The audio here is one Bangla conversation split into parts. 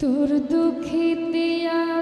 তোর দুঃখেতে আমি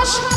ভালোবাসার